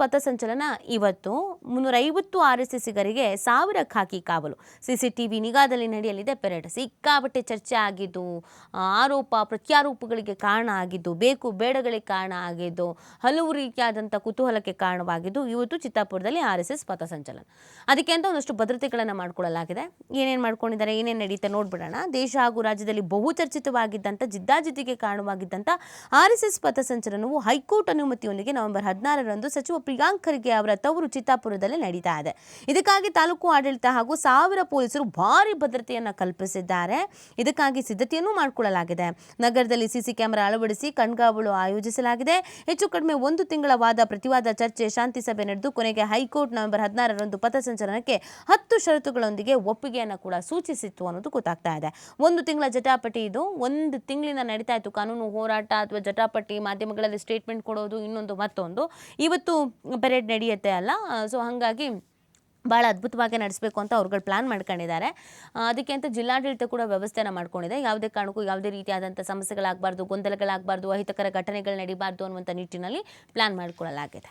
ಪಥಸಂಚಲನ ಇವತ್ತು ಮುನ್ನೂರೈವತ್ತು ಆರ್ ಎಸ್ ಎಸ್ಸಿಗರಿಗೆ ಸಾವಿರ ಖಾಕಿ ಕಾವಲು. ಸಿಸಿಟಿವಿ ನಿಗಾದಲ್ಲಿ ನಡೆಯಲಿದೆ, ಪೆರೇಡ್ ಸಿಕ್ಕಾಪಟ್ಟೆ ಚರ್ಚೆ ಆಗಿದ್ದು ಆರೋಪ ಪ್ರತ್ಯಾರೋಪಗಳಿಗೆ ಕಾರಣ ಆಗಿದ್ದು, ಬೇಕು ಬೇಡಗಳಿಗೆ ಕಾರಣ ಆಗಿದ್ದು, ಹಲವು ರೀತಿಯಾದಂಥ ಕುತೂಹಲಕ್ಕೆ ಕಾರಣವಾಗಿದ್ದು, ಇವತ್ತು ಚಿತ್ತಾಪುರದಲ್ಲಿ ಆರ್ ಎಸ್ ಎಸ್ ಪಥಸಂಚಲನ ಅದಕ್ಕೆ ಅಂತ ಒಂದಷ್ಟು ಭದ್ರತೆಗಳನ್ನು ಮಾಡಿಕೊಳ್ಳಲಾಗಿದೆ ಏನೇನು ಮಾಡ್ಕೊಂಡಿದ್ದಾರೆ, ಏನೇನು ನಡೀತಾ ನೋಡ್ಬಿಡೋಣ. ದೇಶ ಹಾಗೂ ರಾಜ್ಯದಲ್ಲಿ ಬಹು ಚರ್ಚಿತವಾಗಿದ್ದಂಥ ಜಿದ್ದಾಜಿದ್ದಿಗೆ ಕಾರಣವಾಗಿದ್ದಂಥ ಆರ್ ಎಸ್ ಎಸ್ ಪಥಸಂಚಲನವು ಹೈಕೋರ್ಟ್ ಅನುಮತಿಯೊಂದಿಗೆ ನವೆಂಬರ್ ಹದಿನಾರರಂದು ಸಚಿವ ಪ್ರಿಯಾಂಕ್ ಖರ್ಗೆ ಅವರ ತವರು ಚಿತ್ತಾಪುರದಲ್ಲಿ ನಡೀತಾ ಇದೆ. ಇದಕ್ಕಾಗಿ ತಾಲೂಕು ಆಡಳಿತ ಹಾಗೂ ಸಾವಿರ ಪೊಲೀಸರು ಭಾರಿ ಭದ್ರತೆಯನ್ನು ಕಲ್ಪಿಸಿದ್ದಾರೆ. ಇದಕ್ಕಾಗಿ ಸಿದ್ಧತೆಯನ್ನು ಮಾಡಿಕೊಳ್ಳಲಾಗಿದೆ. ನಗರದಲ್ಲಿ ಸಿಸಿ ಕ್ಯಾಮೆರಾ ಅಳವಡಿಸಿ ಕಣ್ಗಾವಲು ಆಯೋಜಿಸಲಾಗಿದೆ. ಹೆಚ್ಚು ಕಡಿಮೆ ಒಂದು ತಿಂಗಳ ವಾದ ಪ್ರತಿವಾದ ಚರ್ಚೆ ಶಾಂತಿ ಸಭೆ ನಡೆದು ಕೊನೆಗೆ ಹೈಕೋರ್ಟ್ ನವೆಂಬರ್ ಹದಿನಾರರಂದು ಪಥಸಂಚಲನಕ್ಕೆ ಹತ್ತು ಷರತ್ತುಗಳೊಂದಿಗೆ ಒಪ್ಪಿಗೆಯನ್ನು ಕೂಡ ಸೂಚಿಸಿತ್ತು ಅನ್ನೋದು ಗೊತ್ತಾಗ್ತಾ ಇದೆ. ಒಂದು ತಿಂಗಳ ಜಟಾಪಟಿ ಇದು. ಒಂದು ತಿಂಗಳಿಂದ ನಡೀತಾ ಇತ್ತು. ಕಾನೂನು ಹೋರಾಟ ಅಥವಾ ಜಟಾಪಟಿ, ಮಾಧ್ಯಮಗಳಲ್ಲಿ ಸ್ಟೇಟ್ಮೆಂಟ್ ಕೊಡೋದು, ಇನ್ನೊಂದು ಮತ್ತೊಂದು. ಇವತ್ತು ಪೆರೇಡ್ ನಡೆಯುತ್ತೆ ಅಲ್ಲ? ಸೊ ಹಾಗಾಗಿ ಭಾಳ ಅದ್ಭುತವಾಗಿ ನಡೆಸಬೇಕು ಅಂತ ಅವ್ರುಗಳು ಪ್ಲಾನ್ ಮಾಡ್ಕೊಂಡಿದ್ದಾರೆ. ಅದಕ್ಕೆ ಅಂತ ಜಿಲ್ಲಾಡಳಿತ ಕೂಡ ವ್ಯವಸ್ಥೆನ ಮಾಡ್ಕೊಂಡಿದೆ. ಯಾವುದೇ ಕಾರಣಕ್ಕೂ ಯಾವುದೇ ರೀತಿಯಾದಂಥ ಸಮಸ್ಯೆಗಳಾಗಬಾರ್ದು, ಗೊಂದಲಗಳಾಗಬಾರ್ದು, ಅಹಿತಕರ ಘಟನೆಗಳು ನಡೀಬಾರ್ದು ಅನ್ನುವಂಥ ನಿಟ್ಟಿನಲ್ಲಿ ಪ್ಲಾನ್ ಮಾಡಿಕೊಳ್ಳಲಾಗಿದೆ.